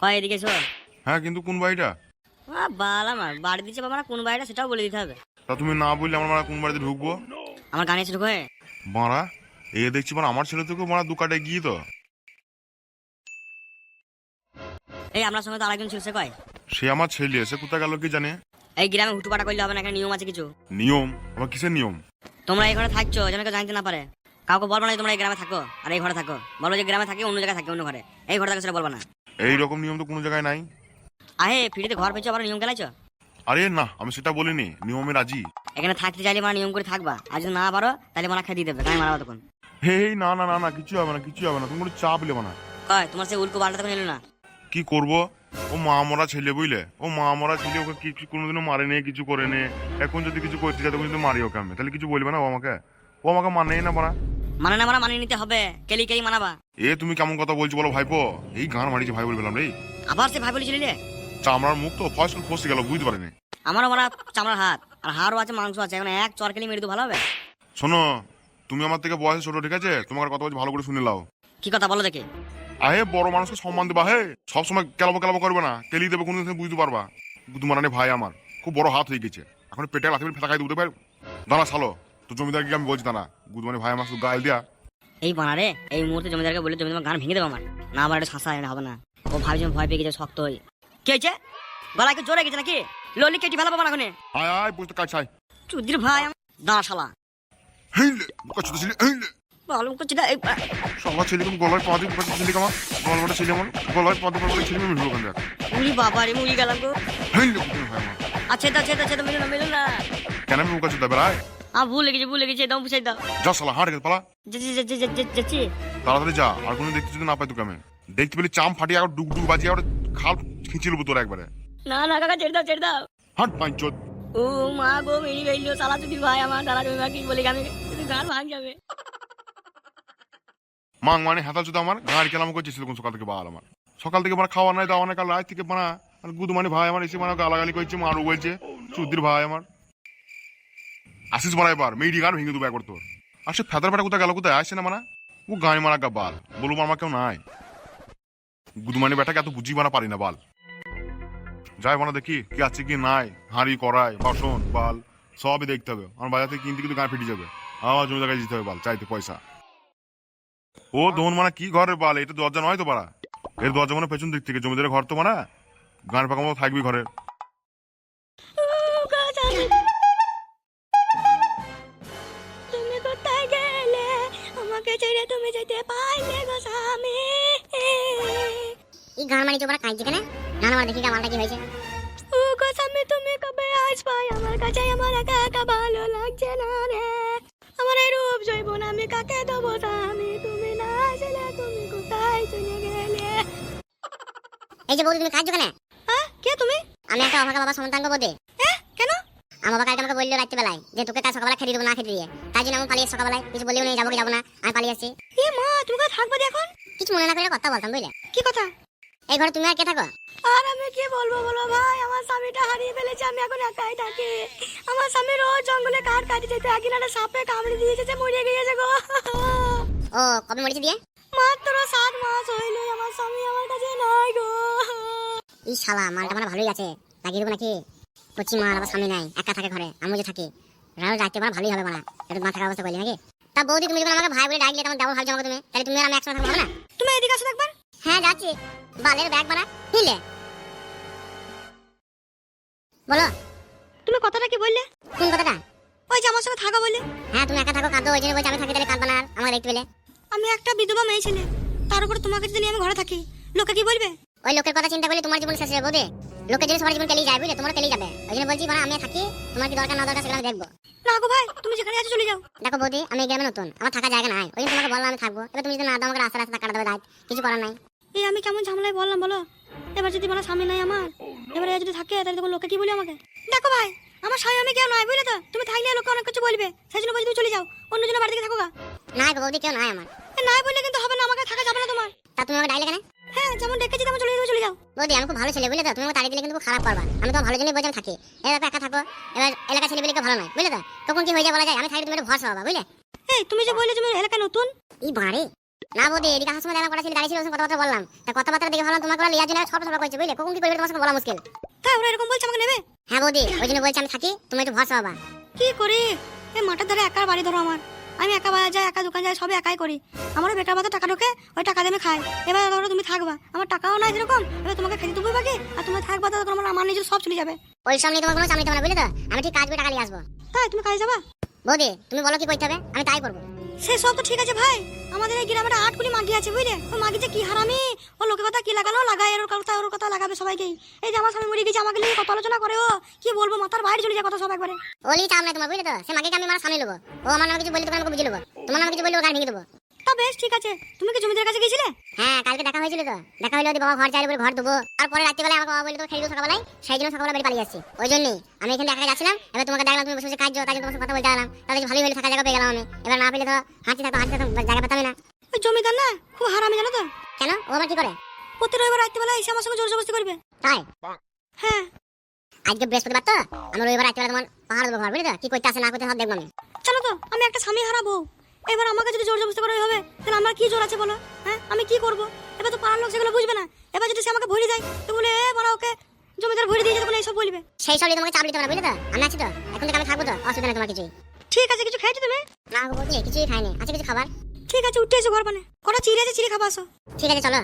কয় এদিকে এসো হ্যাঁ কিন্তু কোন বাড়িটা? আ, বাল আমার বাড়ি দিচ্ছে বাবা কোন বাড়িটা সেটাও বলে দিতে হবে। তা তুমি না বললে আমার মারা কোন বাড়িতে ঢুকবো? আমার গানে এসে ঢুকো মারা এ দেখছি মানে আমার ছেলে তোকে মারা দু কাটে গিয়ে তো। এই আপনার সঙ্গে তো আরেকজন ছিল সে কয়? সে আমার ছেলে সে কোথায় গেল কি জানে? এই গ্রামে হুটুপাটা করলে হবে না এখানে নিয়ম আছে কিছু? নিয়ম? আবার কিসের নিয়ম? তোমরা এই ঘরে থাকছো যেন কেউ জানতে না পারে। কাউকে বলব না যে তোমরা এই গ্রামে থাকো আর এই ঘরে থাকো। বলো যে গ্রামে থাকে অন্য জায়গায় থাকে অন্য ঘরে। এই ঘরে থাকে সেটা বলব না। এই রকম নিয়ম তো কোনো জায়গায় নাই। আহে ফিরিতে ঘর পেয়েছ আবার নিয়ম খেলাইছো আরে না আমি সেটা বলিনি নিয়মে রাজি। এখানে থাকতে চাইলে মানে নিয়ম করে থাকবা আর যদি না পারো তাহলে মানা খেয়ে দিয়ে দেবে গায়ে মারাবো তখন। হে না না না না কিছু হবে না কিছু হবে না তুমি কোনো চাপ নেবে না। কয় তোমার সেই উল্কো বালটা তখন এলো না? কি করব? ও মা মরা ছেলে বুঝলে? ও মা মরা ছেলে ওকে কিছু কোনোদিনও মারে নে কিছু করে নে। এখন যদি কিছু করতে চাই তখন কিন্তু মারি ওকে আমি তাহলে কিছু বলবে না ও আমাকে? ও আমাকে মানেই না মারা। মানে না মানা মানিয়ে নিতে হবে। কেলি কেলি মানাবা। এ তুমি কেমন কথা বলছো বলো ভাইপো? এই গান মারিছে ভাই বললাম রে। আবার সে ভাই বলেছিলি রে? চামড়ার মুখ তো ফস ফসে গেল বুঝতে পারিনি। আমারও মারা চামড়ার হাত আর হাড়ও আছে মাংস আছে এখন এক চর কেলি মেরে তো ভালো হবে? শোনো তুমি আমার থেকে বয়সে ছোট ঠিক আছে? তোমার কথা বলছি ভালো করে শুনে লাও কি কথা বলো দেখে। আহে বড় মানুষকে সম্মান দেবা হে? সবসময় কেলাবো কেলাবো করবে না। কেলি দেবে কোনো বুঝতে পারবা। গুদমারানি ভাই আমার খুব বড় হাত হয়ে গেছে। এখন পেটে লাথি ফেটা খাই দিতে পার দাঁড়া সালো তো জমিদারকে আমি বলছি দাঁড়া গুদমানি ভাই আমার শুধু গাল দিয়া। এই বানা রে এই মুহূর্তে জমিদারকে বলে জমিদার গান ভেঙে দেবো আমার। না আবার একটা শাঁসা হবে না। ও ভাবছি আমি ভয় পেয়ে গেছে শক্ত হয়ে। কে হয়েছে? গলায় কি জোরে গেছে নাকি? ললি কেটি ভালো পাবো না এখন আয় আয় বুঝতে কাজ চাই চুদির ভাই আমার দাঁড়া শালা। হেইলে বুকা ছোট ছেলে হেইলে। ভালো না এই ছেলে কিন্তু গলায় পা দিয়ে বুকা ছেলে কামা গলায় পাটা আমার গলায় পা দিয়ে ছেলে দেখ উড়ি বাবা রে মুড়ি গেলাম গো। হেইলে ভাই আমার। আচ্ছা ছেদা মিলুন না না। কেন আমি বুকা ছোট বেড়ায়? আ ভুলে গেছি ভুলে গেছি দাও বুঝাই দাও। যা সালা হাঁট গেছে পালা। যেছি তাড়াতাড়ি যা আর কোনো দেখতে যদি না পাই তোকে আমি। দেখতে পেলে চাম ফাটিয়ে আর ডুক ডুক বাজিয়ে আর খাল খিঁচি নেব তোর একবারে। না না কাকা ছেড়ে দাও ছেড়ে দাও। হাট পাঁচত ও মা গো মেরি গেল চুদির ভাই আমার দাঁড়া জমি কি বলে আমি গান ভাঙ যাবে। মাং মানে হাতা জুতো আমার গাড়ি কেলাম করছিস কোন সকাল থেকে বাল আমার। সকাল থেকে মানে খাওয়া নাই দাওয়া নাই কাল রাত থেকে বানা আর গুদু মানে ভাই আমার এসে মানে গালাগালি করছে মারু বলছে চুদ্দির ভাই আমার। আসিস মারা এবার মেয়েটি গান ভেঙে দেবো একবার তোর আর সে ফেদার ফেটা কোথায় গেল, কোথায় আসছে না মানা? ও গায়ে মারা গা বাল বলব আমার কেউ নাই। গুদমানি বেটাকে এত বুঝি বানা পারি না বাল। যাই বানা দেখি, কি আছে কি নাই? হাঁড়ি, কড়াই, বাসন, বাল, সবই দেখতে হবে। আমার বাজার থেকে কিনতে কিন্তু গায়ে ফেটে যাবে। আমার জমি জায়গায় যেতে হবে বাল, চাইতে পয়সা। ও দোন মানে কি ঘরের বাল? এটা দরজা নয় তো পারা এর দরজা মানে পেছন দিক থেকে, জমিদারের ঘর তো মানে। গান ফাঁকা মতো থাকবি ঘরে। গান মারি চোপড়া কাঁদছে কেন? না না দেখি গানটা কি হয়েছে। ও গো তুমি কবে আসবে? আমার কাছে আমার একা একা ভালো লাগছে না রে। আমার এই রূপ জৈবন আমি কাকে দেবো স্বামী? তুমি না আসলে তুমি কোথায় চলে গেলে? এই যে বৌদি তুমি কাঁদছো কেন? হ্যাঁ কে তুমি? আমি একটা অভাগা বাবা সন্তানকে বোধে হ্যাঁ কেন? আমার বাবা কালকে আমাকে বলল রাত্রিবেলায় যে তোকে কাল সকালবেলা খেতে দেবো না খেতে দিয়ে। তাই জন্য আমি পালিয়ে সকালবেলায়। কিছু বললেও নেই যাব কি যাব না আমি পালিয়ে এ মা তুমি কোথায় থাকবে এখন? কিছু মনে না করে কথা বলতাম বুঝলে? কি কথা? এই ঘরে তুমি আর কে থাকো? আর আমি কি বলব বলো ভাই? আমার স্বামীটা হারিয়ে ফেলেছে আমি এখন একাই থাকি। আমার স্বামী রোজ জঙ্গলে কাঠ কাটি যেতে একদিন একটা সাপে কামড়ে দিয়েছে যে মরে গিয়েছে গো। ও কবে মরেছে দিয়ে মাত্র সাত মাস হইল আমার স্বামী আমার কাছে নাই গো। এই শালা মালটা মানে ভালোই আছে। লাগিয়ে দেবো নাকি? করছি মা আবার স্বামী নাই একা থাকে ঘরে আমি যে থাকি। রাও রাখতে পারা ভালোই হবে মানা একটু মাথা খারাপ অবস্থা করলি নাকি? তা বৌদি তুমি যখন আমাকে ভাই বলে ডাকলে তখন দেবো ভাবছ আমাকে তুমি? তাহলে তুমি আর আমি একসঙ্গে থাকব না? তুমি এদিকে আসো একবার। হ্যাঁ যাচ্ছি। বালের ব্যাগ বানা নিলে? বলো। তুমি কথাটা কি বললে? কোন কথাটা? ওই যে আমার সঙ্গে থাকা বলে। হ্যাঁ তুমি একা থাকো কাঁদো ওই জন্য বলছি আমি থাকি তাহলে কাঁদবা না আমাকে দেখতে পেলে আমি একটা বিধবা মেয়ে ছেলে। তার উপরে তোমাকে যদি আমি ঘরে থাকি লোকে কি বলবে? ওই লোকের কথা চিন্তা করলে তোমার জীবন শেষ হবে বোধে লোকের জন্য সবার জীবন কেলেই যায় বুঝলে তোমার কেলেই যাবে। ওই জন্য বলছি মানে আমি থাকি তোমার কি দরকার না দরকার সেগুলো আমি দেখব। না গো ভাই তুমি যেখানে আছো চলে যাও। দেখো বৌদি আমি গ্রামে নতুন আমার থাকা জায়গা নাই ওই জন্য তোমাকে বললাম আমি থাকব। এবার তুমি যদি না দাও আমাকে রাস্তা রাস্তা কাটা দেবে দায় কিছু করার নাই। এই আমি কেমন ঝামেলায় বললাম বলো? এবার যদি বলো স্বামী নাই আমার এবারে যদি থাকে তাহলে তখন লোকে কি বলে আমাকে। দেখো ভাই আমার স্বামী আমি কেউ নয় বুঝলে তো? তুমি থাকলে লোকে অনেক কিছু বলবে সেই জন্য বলছি তুমি চলে যাও অন্য জনের বাড়ি থেকে থাকো গা। নাই গো বৌদি কেউ নাই আমার। নাই বললে কিন্তু হবে না আমাকে থাকা যাবে না তোমার। তা তুমি আমাকে ডাইলে কেন? হ্যাঁ যেমন ডেকেছি তেমন চলে যাবে চলে যাও। বৌদি আমি খুব ভালো ছেলে বুঝলে তো? তুমি আমাকে তাড়িয়ে দিলে কিন্তু খারাপ করবা। আমি তোমার ভালো জন্যই আমি থাকি। এবার একা থাকো। এবার এলাকা ছেলে পেলে ভালো নয় বুঝলে তো? তখন কি হয়ে যায় বলা যায়? আমি থাকি তুমি একটা ভরসা হবা বুঝলে? এই তুমি যে বললে তুমি এলাকায় নতুন? এই বাড়ে। না বৌদি এদিকে সময় দেখলাম কটা ছেলে দাঁড়িয়ে ছিল কথাবার্তা বললাম। তা কথাবার্তা দেখে ভাবলাম তোমাকে লিয়ার জন্য ছোট ছোট করছে বুঝলে? কখন কি করবে তোমার সঙ্গে বলা মুশকিল। তাই ওরা এরকম বলছে আমাকে নেবে? হ্যাঁ বৌদি ওই জন্য বলছি আমি থাকি তুমি একটু ভরসা বাবা কি করি? এই মাঠের ধারে একার বাড়ি ধরো আমার। আমি একা বাজার যাই একা দোকান যাই সব একাই করি। আমারও বেকার মতো টাকা ঢোকে ওই টাকা দিয়ে আমি খাই। এবার ধরো তুমি থাকবা আমার টাকাও নাই যেরকম এবার তোমাকে খেতে দেবো বাকি আর তুমি থাকবা তখন আমার আমার নিজের সব চলে যাবে। ওই সামনে তোমার কোনো সামনে তোমার বুঝলে তো? আমি ঠিক কাজ করে টাকা নিয়ে আসব। তাই তুমি কাজে যাবা? বৌদি তুমি বলো কি করতে হবে? আমি তাই করব। সে সব তো ঠিক আছে ভাই। আমাদের এই গ্রামে আট কুড়ি মাগি আছে, বুঝলে? ওই মাগি যে কি হারামি? ও লোকে কথা কি লাগালো? লাগায় এর কথা, ওর কথা লাগাবে সবাইকেই। এই যে আমার স্বামী মরে গেছে আমাকে নিয়ে কত আলোচনা করে ও, কি বলব, মাথার বাইরে চলে যায় কথা সব একবারে। ওলি চাপ নাই তোমার, বুঝলে তো? সে মাকে আমি আমার সামনে নেব ও আমার নামে কিছু বললে তোমার আমাকে বুঝে নেব তোমার নামে কিছু বললে ওখানে ভেঙে দেবো। তা বেশ ঠিক আছে। তুমি কি জমিদার কাছে গেছিলে হ্যাঁ কালকে দেখা হয়েছিল তো। দেখা হলো ওদের বাবা ঘর চাইলে বলে ঘর দেবো। তারপরে রাত্রিবেলায় আমাকে বাবা বলে তো খেয়ে সকালবেলায় সেই জন্য সকালবেলা বাড়ি পালিয়ে ওই জন্যই আমি এখানে একা যাচ্ছিলাম। এবার তোমাকে দেখলাম তুমি বসে বসে কাজ তাই জন্য তোমার সাথে কথা বলতে গেলাম তাহলে ভালোই হলে থাকা জায়গা পেয়ে গেলাম আমি। এবার না পেলে তো হাঁটতে থাকতো হাঁটতে থাকতো জায়গা পেতাম না। ওই জমিদার না খুব হারামি জানো তো। কেন? ও আবার কি করে? প্রতি রবিবার রাত্রিবেলা এসে আমার সঙ্গে জোর করবে। তাই? হ্যাঁ। আজকে বৃহস্পতিবার তো? আমি রবিবার রাত্রিবেলা তোমার পাহাড় দেবো ঘর বুঝলি তো? কি করতে আসে না করতে সব দেখব আমি। জানো তো আমি একটা স্বামী হারাবো। এবার আমাকে যদি জোর জবস্তি করে হবে তাহলে আমার কি জোর আছে বলো? হ্যাঁ? আমি কি করব? এবার তো পাড়ার লোক সেগুলো বুঝবে না। এবার যদি সে আমাকে ভরে যায় তো বলে এ বড় ওকে জমিদার ভরে দিয়েছে তখন এইসব বলবে। সেই সবই তোমাকে চাপ দিতে পারবে না তো? আমি আছি তো। এখন থেকে আমি থাকব তো। অসুবিধা নেই তোমার কিছুই। ঠিক আছে কিছু খাইছো তুমি? না গো কিছুই খাইনি। আছে কিছু খাবার? ঠিক আছে উঠে এসো ঘর বানে। কটা চিড়ে আছে চিড়ে খাব আসো। ঠিক আছে চলো।